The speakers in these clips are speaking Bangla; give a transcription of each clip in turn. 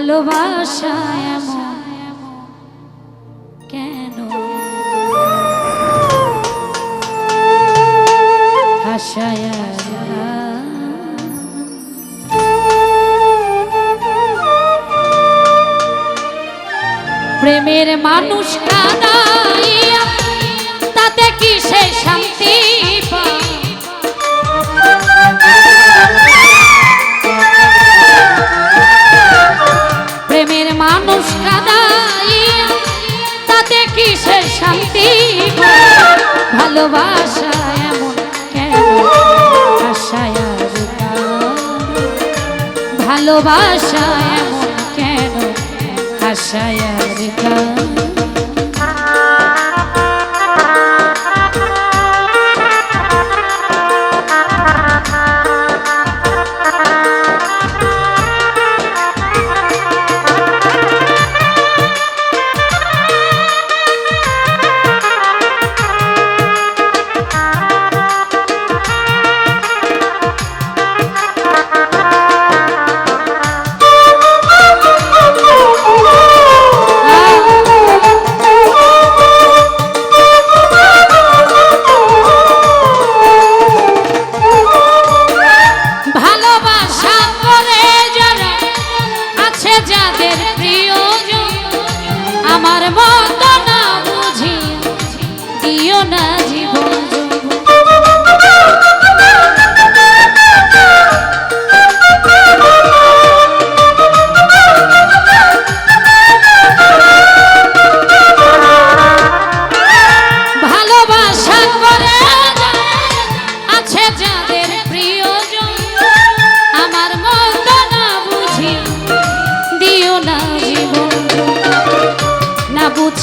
ভালোবাসা কেন? প্রেমের মানুষ কাদাইয়া তাতে কি সে শান্তি? ভালোবাসা এমন কেন? আশায় আর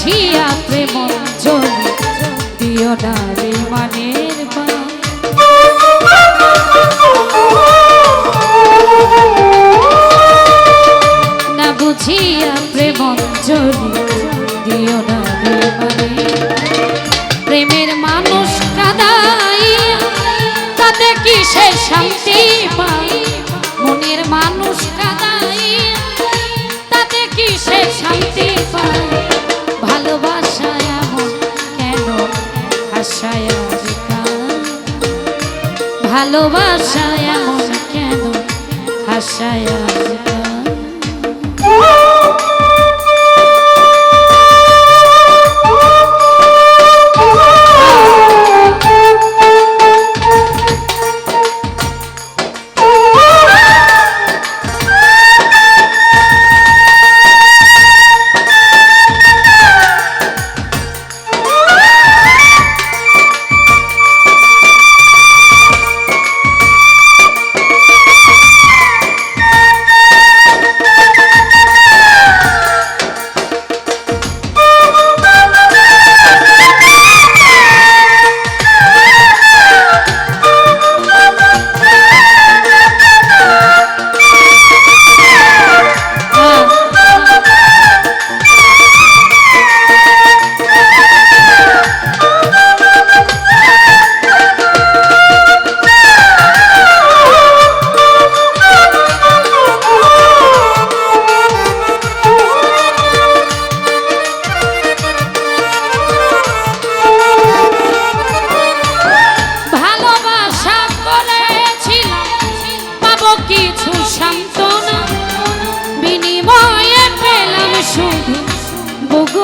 না বুঝিয়া প্রেম জলি দিও বাণ। না বুঝিয়া প্রেম জলি দিও না প্রেমের মানুষ কাদাইয়া তাতে কি সে শান্তি পায়? মনের মানুষ কাদাইয়া তাতে কি সে শান্তি পায়? ভালোবাসা এমন কেন? আশায়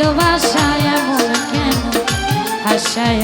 ভালোবাসায় এমন কেন হাসায়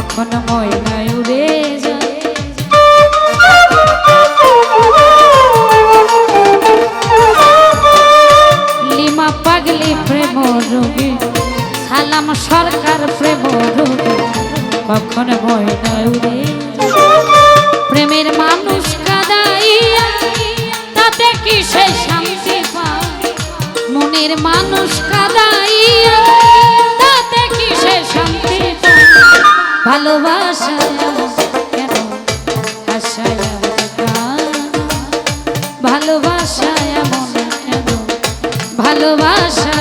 কখন ময়নায় উড়ে লিমা পাগলি প্রেম রোগী, সালাম সরকার প্রেম রোগী, কখন ময়নায় উড়ে প্রেমের মানুষ কাদাইয়া, তাতে কি সে শান্তি পায়? মনের মানুষ কাদাইয়া ভালোবাসা ভালোবাসা এমন কেন? ভালোবাসা